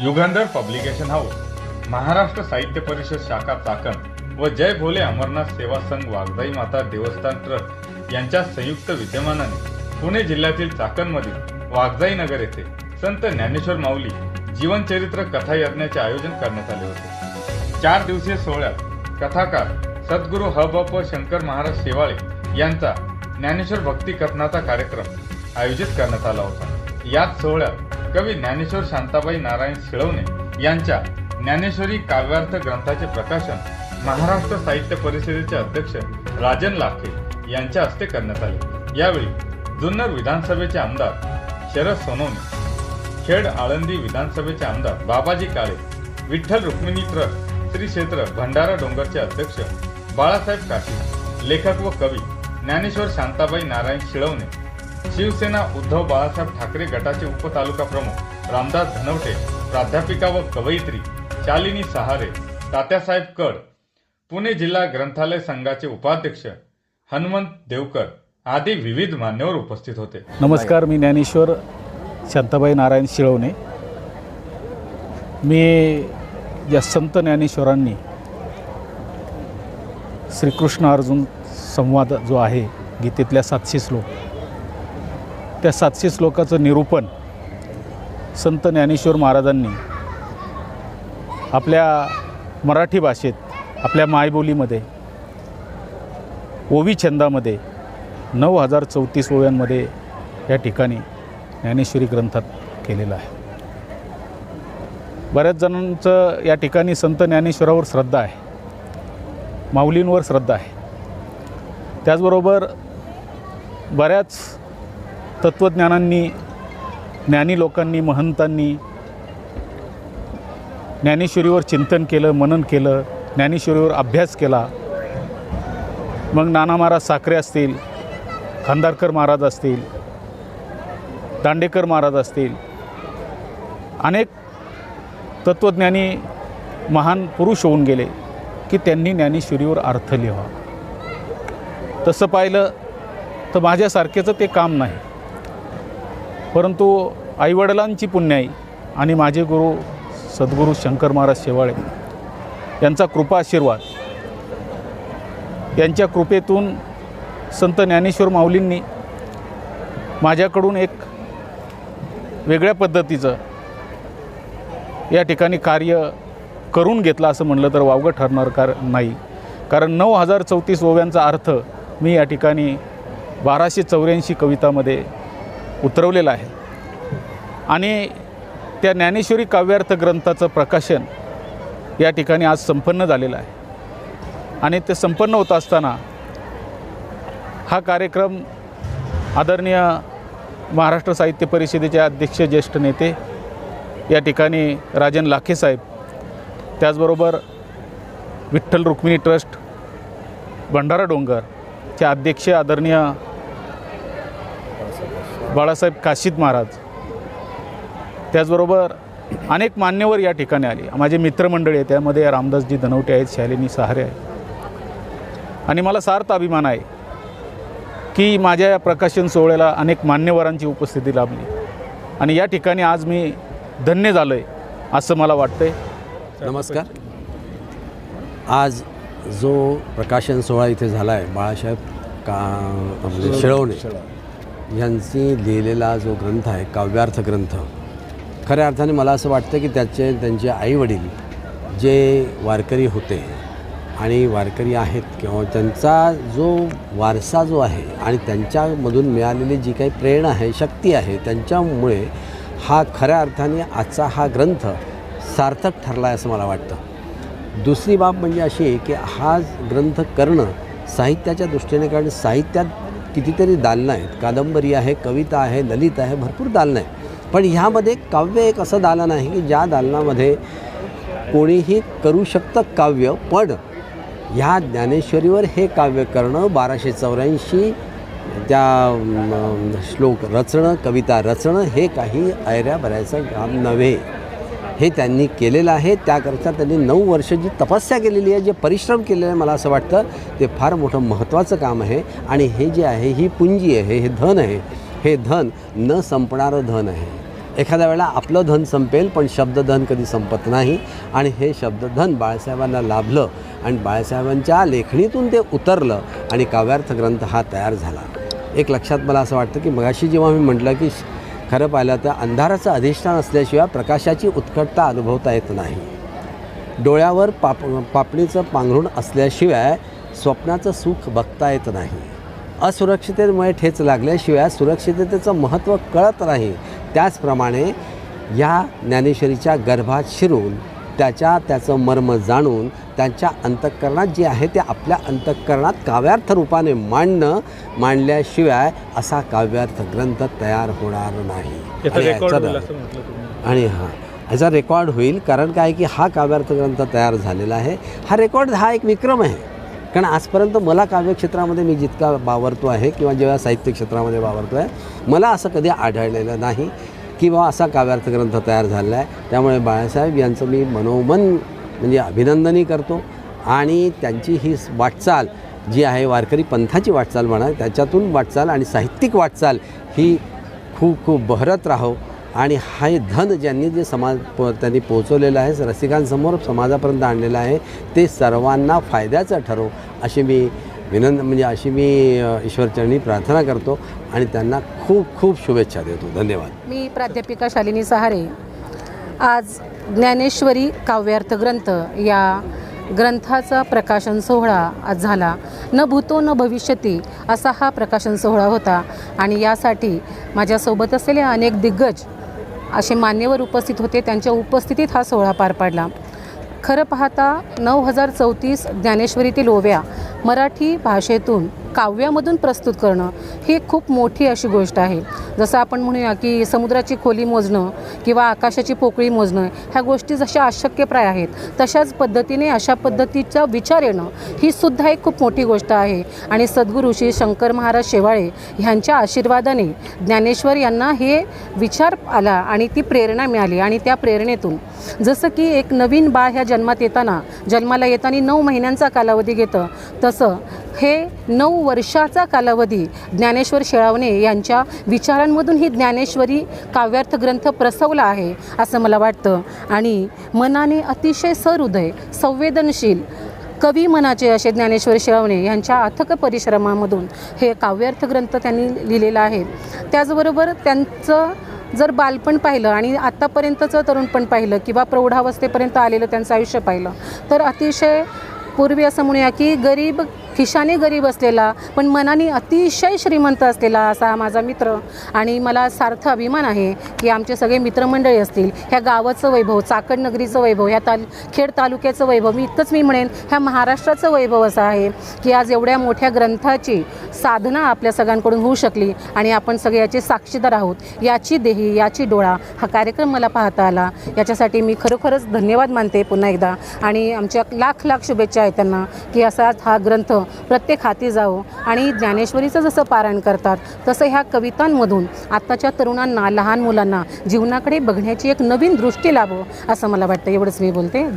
Yugandhar publication house Maharashtra साहित्य परिषद शाखा चाकण व जय भोले अमरनाथ सेवा संघ वागदाई माता देवस्थान ट्रस्ट यांच्या संयुक्त विद्यमानाने पुणे जिल्ह्यातील चाकणमधील वागजाई नगर येथे संत ज्ञानेश्वर माऊली जीवनचरित्र कथा यज्ञाचे आयोजन करण्यात आले होते. चार दिवसीय सोहळ्यात कथाकार सद्गुरू ह ब प शंकर महाराज शेवाळे यांचा ज्ञानेश्वर भक्ती कथनाचा कार्यक्रम आयोजित करण्यात आला होता. याच सोहळ्यात कवी ज्ञानेश्वर शांताबाई नारायण शिळवणे यांच्या ज्ञानेश्वरी काव्यार्थ ग्रंथाचे प्रकाशन महाराष्ट्र साहित्य परिषदेचे अध्यक्ष राजन लाखे यांच्या हस्ते करण्यात आले. यावेळी जुन्नर विधानसभेचे आमदार शरद सोनवणे खेड आळंदी विधानसभेचे आमदार बाबाजी काळे विठ्ठल रुक्मिणी ट्रस्ट श्री क्षेत्र भंडारा डोंगरचे अध्यक्ष बाळासाहेब काशी लेखक व कवी ज्ञानेश्वर शांताबाई नारायण शिळवणे शिवसेना उद्धव बाळासाहेब ठाकरे गटाचे उपतालुका प्रमुख रामदास धनवटे प्राध्यापिका व कवयित्री शालिनी सहारे तात्यासाहेब कड पुणे जिल्हा ग्रंथालय संघाचे उपाध्यक्ष हनुमंत देवकर आदी विविध मान्यवर उपस्थित होते. नमस्कार मी ज्ञानेश्वर शांताबाई नारायण शिळवणे. मी या संत ज्ञानेश्वरांनी श्रीकृष्ण अर्जुन संवाद जो आहे गीतेतल्या सातशे श्लोक त्या सातशे श्लोकाचं निरूपण संत ज्ञानेश्वर महाराजांनी आपल्या मराठी भाषेत आपल्या मायबोलीमध्ये ओवी छंदामध्ये नऊ हजार चौतीस ओव्यांमध्ये या ठिकाणी ज्ञानेश्वरी ग्रंथात केलेलं आहे. बऱ्याच जणांचं या ठिकाणी संत ज्ञानेश्वरावर श्रद्धा आहे. माऊलींवर श्रद्धा आहे. त्याचबरोबर बऱ्याच तत्त्वज्ञानांनी ज्ञानी लोकांनी महंतांनी ज्ञानेश्वरीवर चिंतन केलं मनन केलं ज्ञानेश्वरीवर अभ्यास केला. मग नाना महाराज साखरे असतील खांदारकर महाराज असतील दांडेकर महाराज असतील अनेक तत्त्वज्ञानी महान पुरुष होऊन गेले की त्यांनी ज्ञानेश्वरीवर अर्थ लिहा तसं पाहिलं तर माझ्यासारखेचं ते काम नाही. परंतु आईवडिलांची पुण्याई आणि माझे गुरु सद्गुरू शंकर महाराज शेवाळे यांचा कृपा आशीर्वाद यांच्या कृपेतून संत ज्ञानेश्वर माऊलींनी माझ्याकडून एक वेगळ्या पद्धतीचं या ठिकाणी कार्य करून घेतलं असं म्हणलं तर वावगं ठरणार कार नाही. कारण नऊ हजार चौतीस ओव्यांचा अर्थ मी या ठिकाणी बाराशे चौऱ्याऐंशी कवितामध्ये उतरवलेला आहे. आणि त्या ज्ञानेश्वरी काव्यार्थ ग्रंथाचं प्रकाशन या ठिकाणी आज संपन्न झालेलं आहे. आणि ते संपन्न होत असताना हा कार्यक्रम आदरणीय महाराष्ट्र साहित्य परिषदेचे अध्यक्ष ज्येष्ठ नेते या ठिकाणी राजन लाखे साहेब त्याचबरोबर विठ्ठल रुक्मिणी ट्रस्ट भंडारा डोंगरचे अध्यक्ष आदरणीय बाळासाहेब काशीद महाराज. त्याचबरोबर अनेक मान्यवर या ठिकाणी आले. माझे मित्रमंडळी आहे त्यामध्ये रामदासजी धनवटे आहेत शालिनी सहारे आहेत. आणि मला सार्थ अभिमान आहे की माझ्या या प्रकाशन सोहळ्याला अनेक मान्यवरांची उपस्थिती लाभली. आणि या ठिकाणी आज मी धन्य झालो आहे असं मला वाटतं आहे नमस्कार. आज जो प्रकाशन सोहळा इथे झाला आहे बाळासाहेब का आपले शिळवणे. यांची लिहिलेला जो ग्रंथ आहे काव्यार्थ ग्रंथ खऱ्या अर्थाने मला असं वाटतं की त्याचे त्यांचे आईवडील जे वारकरी होते आणि वारकरी आहेत किंवा त्यांचा जो वारसा जो आहे आणि त्यांच्यामधून मिळालेली जी काही प्रेरणा आहे शक्ती आहे त्यांच्यामुळे हा खऱ्या अर्थाने आजचा हा ग्रंथ सार्थक ठरला आहे असं मला वाटतं. दुसरी बाब म्हणजे अशी आहे की हा ग्रंथ करणं साहित्याच्या दृष्टीने कारण साहित्यात कितीतरी दालनं आहेत. कादंबरी आहे कविता आहे ललित आहे भरपूर दालनं आहे पण ह्यामध्ये काव्य एक असं दालन आहे की ज्या दालनामध्ये कोणीही करू शकतं काव्य पण ह्या ज्ञानेश्वरीवर हे काव्य करणं बाराशे चौऱ्याऐंशी त्या श्लोक रचणं कविता रचणं हे काही ऐऱ्या भरायचं काम नव्हे. हे त्यांनी केलेलं आहे. त्याकरता त्यांनी नऊ वर्ष जी तपस्या केलेली आहे जे परिश्रम केलेले आहे मला असं वाटतं ते फार मोठं महत्त्वाचं काम आहे. आणि हे जे आहे ही पुंजी आहे हे धन आहे. हे धन न संपणारं धन आहे. एखाद्या वेळेला आपलं धन संपेल पण शब्दधन कधी संपत नाही. आणि हे शब्दधन बाळासाहेबांना लाभलं आणि बाळासाहेबांच्या लेखणीतून ते उतरलं आणि काव्यार्थ ग्रंथ हा तयार झाला. एक लक्षात मला असं वाटतं की मगाशी जेव्हा मी म्हटलं की खरं पाहिलं तर अंधाराचं अधिष्ठान असल्याशिवाय प्रकाशाची उत्कटता अनुभवता येत नाही. डोळ्यावर पाप पापणीचं पांघरुण असल्याशिवाय स्वप्नाचं सुख बघता येत नाही. असुरक्षिततेमुळे ठेच लागल्याशिवाय सुरक्षिततेचं महत्त्व कळत नाही. त्याचप्रमाणे या ज्ञानेश्वरीच्या गर्भात शिरून त्याच्या त्याचं मर्म जाणून त्यांच्या अंतःकरणात जे आहे ते आपल्या अंतःकरणात काव्यार्थ रूपाने मांडणं मांडल्याशिवाय असा काव्यार्थ ग्रंथ तयार होणार नाही. आणि हां ह्याचा रेकॉर्ड होईल कारण काय की हा काव्यार्थ ग्रंथ तयार झालेला आहे. हा रेकॉर्ड हा एक विक्रम आहे. कारण आजपर्यंत मला काव्यक्षेत्रामध्ये मी जितका वावरतो आहे किंवा जेव्हा साहित्य क्षेत्रामध्ये वावरतो आहे मला असं कधी आढळलेलं नाही की बाबा असा काव्यार्थ ग्रंथ तयार झालेला आहे. त्यामुळे बाळासाहेब यांचं मी मनोमन म्हणजे अभिनंदनही करतो. आणि त्यांची ही वाटचाल जी आहे वारकरी पंथाची वाटचाल म्हणा त्याच्यातून वाटचाल आणि साहित्यिक वाटचाल ही खूप खूप बहरत राहो. आणि हा धन ज्यांनी जे समाज प त्यांनी पोचवलेलं आहे रसिकांसमोर समाजापर्यंत आणलेलं आहे ते सर्वांना फायद्याचं ठरो अशी मी विनंत म्हणजे अशी मी ईश्वरचरणी प्रार्थना करतो. आणि त्यांना खूप खूप शुभेच्छा देतो. धन्यवाद. मी प्राध्यापिका शालिनी सहारे. आज ज्ञानेश्वरी काव्यार्थ ग्रंथ या ग्रंथाचा प्रकाशन सोहळा आज झाला. न भूतो न भविष्यती असा हा प्रकाशन सोहळा होता. आणि यासाठी माझ्यासोबत असलेले अनेक दिग्गज असे मान्यवर उपस्थित होते. त्यांच्या उपस्थितीत हा सोहळा पार पाडला. खरं पाहता नऊ हजार चौतीस ज्ञानेश्वरीतील ओव्या मराठी भाषेतून काव्यामधून प्रस्तुत करणं ही खूप मोठी अशी गोष्ट आहे. जसं आपण म्हणूया की समुद्राची खोली मोजणं किंवा आकाशाची पोकळी मोजणं ह्या गोष्टी जशा अशक्यप्राय आहेत तशाच पद्धतीने अशा पद्धतीचा विचार येणं ही सुद्धा एक खूप मोठी गोष्ट आहे. आणि सद्गुरू श्री शंकर महाराज शेवाळे ह्यांच्या आशीर्वादाने ज्ञानेश्वर यांना हे विचार आला आणि ती प्रेरणा मिळाली. आणि त्या प्रेरणेतून जसं की एक नवीन बाळ ह्या जन्मात येताना जन्माला येताना नऊ महिन्यांचा कालावधी घेतं तर तसं हे नऊ वर्षाचा कालावधी ज्ञानेश्वर शेळावणे यांच्या विचारांमधून ही ज्ञानेश्वरी काव्यार्थ ग्रंथ प्रसवला आहे असं मला वाटतं. आणि मनाने अतिशय सहृदय संवेदनशील कवी मनाचे असे ज्ञानेश्वर शेळवणे यांच्या अथक परिश्रमामधून हे काव्यार्थ ग्रंथ त्यांनी लिहिलेला आहे. त्याचबरोबर त्यांचं जर बालपण पाहिलं आणि आत्तापर्यंतचं तरुणपण पाहिलं किंवा प्रौढावस्थेपर्यंत आलेलं त्यांचं आयुष्य पाहिलं तर अतिशय पूर्वी असं म्हणूया की गरीब खिशाने गरीब असलेला पण मनाने अतिशय श्रीमंत असलेला असा हा माझा मित्र. आणि मला सार्थ अभिमान आहे की आमचे सगळे मित्रमंडळी असतील ह्या गावाचं वैभव चाकण नगरीचं वैभव ह्या ताल खेड तालुक्याचं वैभव मी इतकंच मी म्हणेन ह्या महाराष्ट्राचं वैभव असं आहे की आज एवढ्या मोठ्या ग्रंथाची साधना आपल्या सगळ्यांकडून होऊ शकली आणि आपण सगळे याचे साक्षीदार आहोत. याची देही याची डोळा हा कार्यक्रम मला पाहता आला. याच्यासाठी मी खरोखरच धन्यवाद मानते पुन्हा एकदा. आणि आमच्या लाख लाख शुभेच्छा आहेत त्यांना की असाच हा ग्रंथ प्रत्येक हाती जावो आणि ज्ञानेश्वरीचं जसं पारायण करतात तसं ह्या कवितांमधून आत्ताच्या तरुणांना लहान मुलांना जीवनाकडे बघण्याची एक नवीन दृष्टी लाभो असं मला वाटतं. एवढंच मी बोलते.